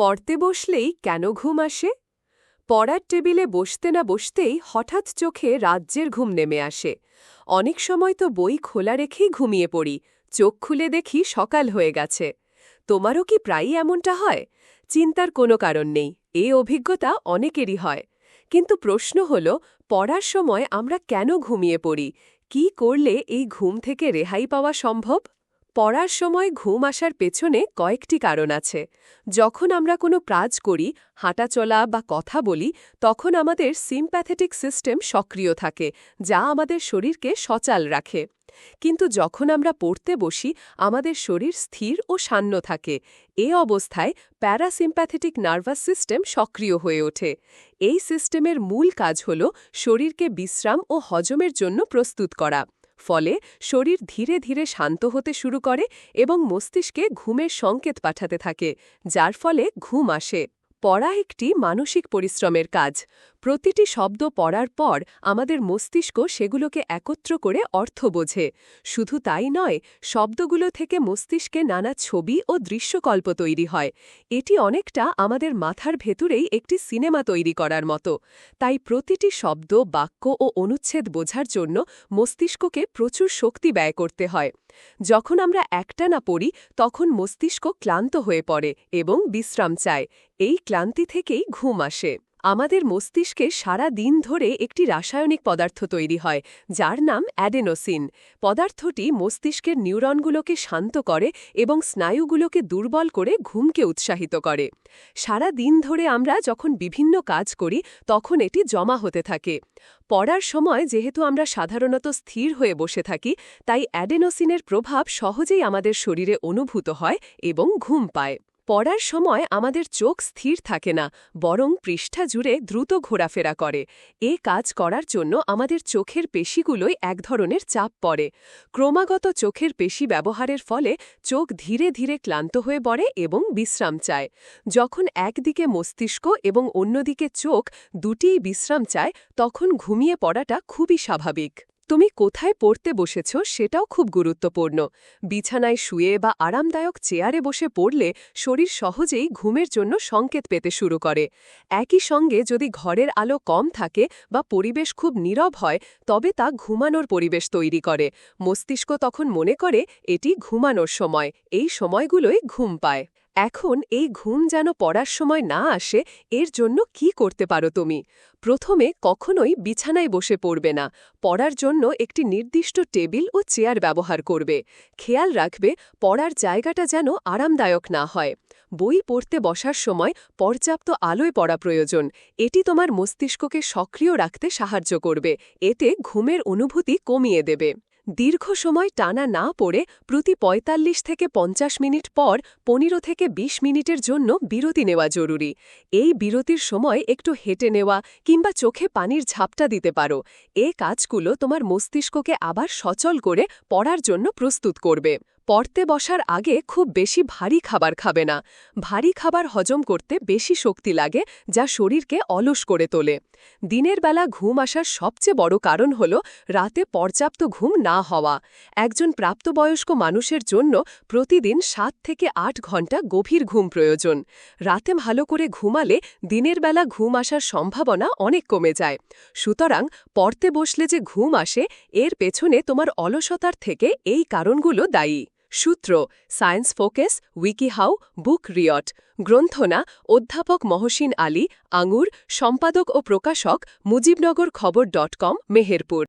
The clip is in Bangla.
পড়তে বসলেই কেন ঘুম আসে? পড়ার টেবিলে বসতে না বসতেই হঠাৎ চোখে রাজ্যের ঘুম নেমে আসে। অনেক সময় তো বই খোলা রেখেই ঘুমিয়ে পড়ি, চোখ খুলে দেখি সকাল হয়ে গেছে। তোমারও কি প্রায়ই এমনটা হয়? চিন্তার কোনো কারণ নেই, এ অভিজ্ঞতা অনেকেরই হয়। কিন্তু প্রশ্ন হল, পড়ার সময় আমরা কেন ঘুমিয়ে পড়ি? কি করলে এই ঘুম থেকে রেহাই পাওয়া সম্ভব? পড়ার সময় ঘুম আসার পেছনে কয়েকটি কারণ আছে। যখন আমরা কোনো কাজ করি হাঁটাচলা বা কথা বলি, তখন আমাদের সিম্প্যাথেটিক সিস্টেম সক্রিয় থাকে, যা আমাদের শরীরকে সচাল রাখে। কিন্তু যখন আমরা পড়তে বসি, আমাদের শরীর স্থির ও শান্ত থাকে। এ অবস্থায় প্যারাসিম্প্যাথেটিক নার্ভাস সিস্টেম সক্রিয় হয়ে ওঠে। এই সিস্টেমের মূল কাজ হল শরীরকে বিশ্রাম ও হজমের জন্য প্রস্তুত করা। ফলে শরীর ধীরে ধীরে শান্ত হতে শুরু করে এবং মস্তিষ্কে ঘুমের সংকেত পাঠাতে থাকে, যার ফলে ঘুম আসে। পড়া একটি মানসিক পরিশ্রমের কাজ। প্রতিটি শব্দ পড়ার পর আমাদের মস্তিষ্ক সেগুলোকে একত্র করে অর্থ বোঝে। শুধু তাই নয়, শব্দগুলো থেকে মস্তিষ্কে নানা ছবি ও দৃশ্যকল্প তৈরি হয়। এটি অনেকটা আমাদের মাথার ভেতরেই একটি সিনেমা তৈরি করার মতো। তাই প্রতিটি শব্দ, বাক্য ও অনুচ্ছেদ বোঝার জন্য মস্তিষ্ককে প্রচুর শক্তি ব্যয় করতে হয়। যখন আমরা একটানা পড়ি, তখন মস্তিষ্ক ক্লান্ত হয়ে পড়ে এবং বিশ্রাম চায়। এই ক্লান্তি থেকেই ঘুম আসে। আমাদের মস্তিষ্কে সারা দিন ধরে একটি রাসায়নিক পদার্থ তৈরি হয়, যার নাম অ্যাডেনোসিন। পদার্থটি মস্তিষ্কের নিউরনগুলোকে শান্ত করে এবং স্নায়ুগুলোকে দুর্বল করে ঘুমকে উৎসাহিত করে। সারা দিন ধরে আমরা যখন বিভিন্ন কাজ করি, তখন এটি জমা হতে থাকে। পড়ার সময় যেহেতু আমরা সাধারণত স্থির হয়ে বসে থাকি, তাই অ্যাডেনোসিনের প্রভাব সহজেই আমাদের শরীরে অনুভূত হয় এবং ঘুম পায়। পড়ার সময় আমাদের চোখ স্থির থাকে না, বরং পৃষ্ঠা জুড়ে দ্রুত ঘোরাফেরা করে। এ কাজ করার জন্য আমাদের চোখের পেশিগুলোই এক ধরনের চাপ পড়ে। ক্রমাগত চোখের পেশি ব্যবহারের ফলে চোখ ধীরে ধীরে ক্লান্ত হয়ে পড়ে এবং বিশ্রাম চায়। যখন একদিকে মস্তিষ্ক এবং অন্যদিকে চোখ দুটিই বিশ্রাম চায়, তখন ঘুমিয়ে পড়াটা খুবই স্বাভাবিক। তুমি কোথায় পড়তে বসেছ সেটাও খুব গুরুত্বপূর্ণ। বিছানায় শুয়ে বা আরামদায়ক চেয়ারে বসে পড়লে শরীর সহজেই ঘুমের জন্য সংকেত পেতে শুরু করে। একই সঙ্গে যদি ঘরের আলো কম থাকে বা পরিবেশ খুব নীরব হয়, তবে তা ঘুমানোর পরিবেশ তৈরি করে। মস্তিষ্ক তখন মনে করে, এটি ঘুমানোর সময়। এই সময়গুলোই ঘুম পায়। এখন এই ঘুম যেন পড়ার সময় না আসে, এর জন্য কি করতে পারো তুমি? প্রথমে কখনোই বিছানায় বসে পড়বে না। পড়ার জন্য একটি নির্দিষ্ট টেবিল ও চেয়ার ব্যবহার করবে। খেয়াল রাখবে, পড়ার জায়গাটা যেন আরামদায়ক না হয়। বই পড়তে বসার সময় পর্যাপ্ত আলোয় পড়া প্রয়োজন। এটি তোমার মস্তিষ্ককে সক্রিয় রাখতে সাহায্য করবে। এতে ঘুমের অনুভূতি কমিয়ে দেবে। দীর্ঘ সময় টানা না পড়ে প্রতি ৪৫ থেকে পঞ্চাশ মিনিট পর পনেরো থেকে ২০ মিনিটের জন্য বিরতি নেওয়া জরুরি। এই বিরতির সময় একটু হেঁটে নেওয়া কিংবা চোখে পানির ঝাপটা দিতে পারো। এ কাজগুলো তোমার মস্তিষ্ককে আবার সচল করে পড়ার জন্য প্রস্তুত করবে। পড়তে বসার আগে খুব বেশি ভারী খাবার খাবে না। ভারী খাবার হজম করতে বেশি শক্তি লাগে, যা শরীরকে অলস করে তোলে। দিনের বেলা ঘুম আসার সবচেয়ে বড় কারণ হল রাতে পর্যাপ্ত ঘুম না হওয়া। একজন প্রাপ্তবয়স্ক মানুষের জন্য প্রতিদিন সাত থেকে আট ঘণ্টা গভীর ঘুম প্রয়োজন। রাতে ভালো করে ঘুমালে দিনের বেলা ঘুম আসার সম্ভাবনা অনেক কমে যায়। সুতরাং পড়তে বসলে যে ঘুম আসে, এর পেছনে তোমার অলসতার থেকে এই কারণগুলো দায়ী। সূত্র সায়েন্স ফোকেস উইকিহাউ বুক রিয়ট, গ্রন্থনা, অধ্যাপক মহসিন আলী, আঙুর, সম্পাদক ও প্রকাশক মুজিবনগর খবর ডট কম, মেহেরপুর।